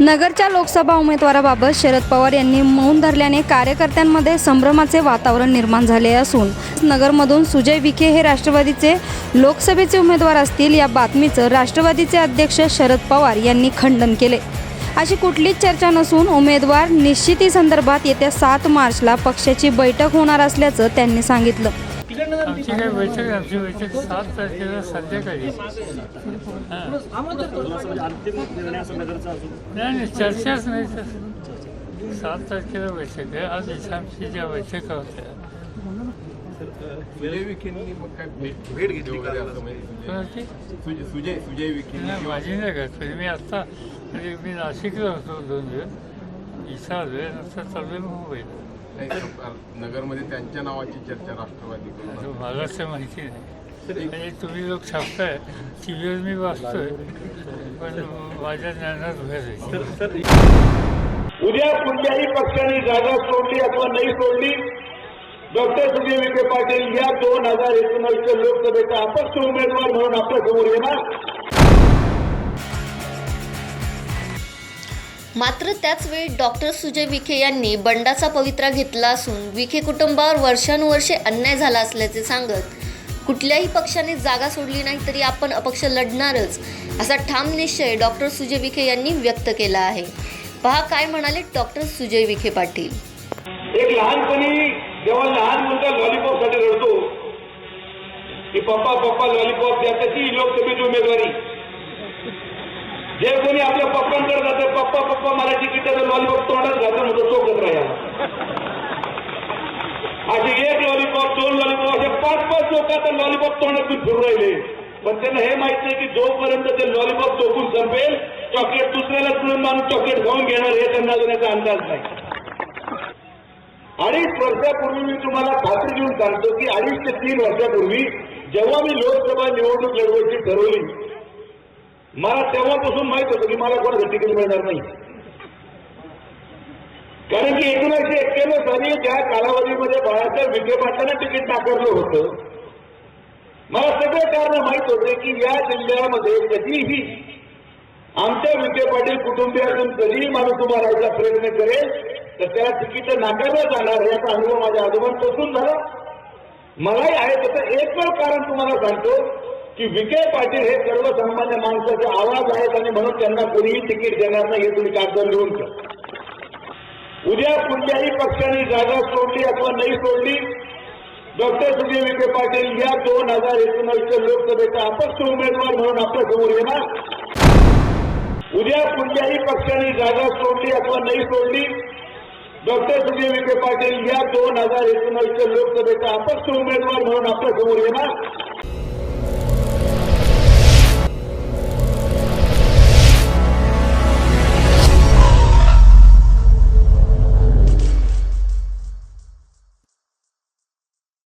नगरच्या लोकसभा उमेदवाराबाबत शरद पवार यांनी मौन धरल्याने कार्यकर्त्यांमध्ये संभ्रमाचे वातावरण निर्माण झाले असून नगरमधून सुजय विखे हे राष्ट्रवादीचे लोकसभेचे उमेदवार असतील या बातमीचं राष्ट्रवादीचे अध्यक्ष शरद पवार यांनी खंडन केले. अशी कुठलीच चर्चा नसून उमेदवार निश्चितीसंदर्भात येत्या सात मार्चला पक्षाची बैठक होणार असल्याचं त्यांनी सांगितलं. आमची काही बैठक आमची बैठक सात तारखेला संध्याकाळी हां. नाही नाही चर्चाच नाही तर सात तारखेला बैठक आहे आज इथं आमची ज्या बैठका होत्या सुजय विखेंनी मग काय भेट भेट घेतली का असं म्हणजे कोणाची सुजय सुजय सुजय विखेंनी नाही किंवा माझी नाही करत म्हणजे मी आत्ता म्हणजे मी नाशिकला होतो दोन दिवस इथं आलो आहे नंतर चालू आहे मुंबईला नाही, नगरमध्ये त्यांच्या नावाची चर्चा राष्ट्रवादी मला ते माहिती नाही म्हणजे तुम्ही लोक छापताय टी व्हीवर मी वाचतोय पण माझ्या ज्ञानात भर आहे. उद्या कुठल्याही पक्षाने जागा सोडली अथवा नाही सोडली डॉक्टर सुजय विखे पाटील या दोन हजार एकोणीसच्या लोकसभेचा अपक्ष उमेदवार म्हणून आपल्यासमोर येणार. मात्र त्याच वेळी डॉक्टर सुजय विखे यांनी बंडाचा पवित्रा घेतला असून विखे कुटुंबावर वर्षानुवर्षे अन्याय झाला असल्याचे सांगत कुठल्याही पक्षाने जागा सोडली नाही तरी आपण अपक्ष लढणारच असा ठाम निश्चय डॉक्टर सुजय विखे यांनी व्यक्त केला आहे. पहा काय म्हणाले डॉक्टर सुजय विखे पाटील. एक लहानपणी जेव्हा लहान मुलगा लॉलीपॉपसाठी रडतो की पप्पा पप्पा लॉलीपॉप द्या त्याची लोकसभेची उमेदवारी. जे कोणी आपल्या पप्पांकडे जाते पप्पा पप्पा मला तिकीट लॉलीपॉप तोंडात घालून म्हणतो चोकत राहिला असे एक लॉलीपॉप दोन लॉलीपॉप असे पाच पाच लोक आता लॉलीपॉप तोंडातून फिरून राहिले. पण त्यांना हे माहीत नाही की जोपर्यंत ते लॉलीपॉप चोकून संपेल चॉकलेट दुसऱ्याला मिळून माणूस चॉकलेट खाऊन घेणार हे त्यांना देण्याचा अंदाज नाही. अडीच वर्षापूर्वी मी तुम्हाला खात्री घेऊन सांगतो की अडीच ते तीन वर्षापूर्वी जेव्हा मी लोकसभा निवडणूक लढवायची ठरवली मला तेव्हापासून माहीत होतं की मला कोणाचं तिकीट मिळणार नाही. कारण की एकोणीसशे एक्क्याण्णव साली त्या कालावधीमध्ये बाळासाहेब विखे पाटलांना तिकीट नाकारलं होतं मला सगळे कारण माहीत होते की या जिल्ह्यामध्ये कधीही आमच्या विखे पाटील कुटुंबियातून कधीही माणूस उभा राहायचा प्रयत्न करेल तर त्याला तिकीट नाकारलं जाणार याचा अनुभव माझ्या आजोबांपासून झाला. मलाही आहे त्याचं एकमेव कारण तुम्हाला सांगतो की विखे पाटील हे सर्वसामान्य माणसाचे आवाज़ आहेत आणि म्हणून त्यांना कोणीही तिकीट देणार नाही हे तुम्ही कागद लिहून उद्या कुठल्याही पक्षाने जागा सोडली अथवा नाही सोडली, डॉक्टर सुजय विखे पाटील या दोन हज़ार एकोणीसच्या लोकसभेचा अपक्ष उमेदवार म्हणून आपल्या समोर येणार. उद्या कुठल्याही पक्षाने जागा सोडली अथवा नाही सोडली, डॉक्टर सुजय विखे पाटील या दोन हज़ार एकोणीसच्या लोकसभेचा अपक्ष उमेदवार म्हणून आपल्या समोर येणार.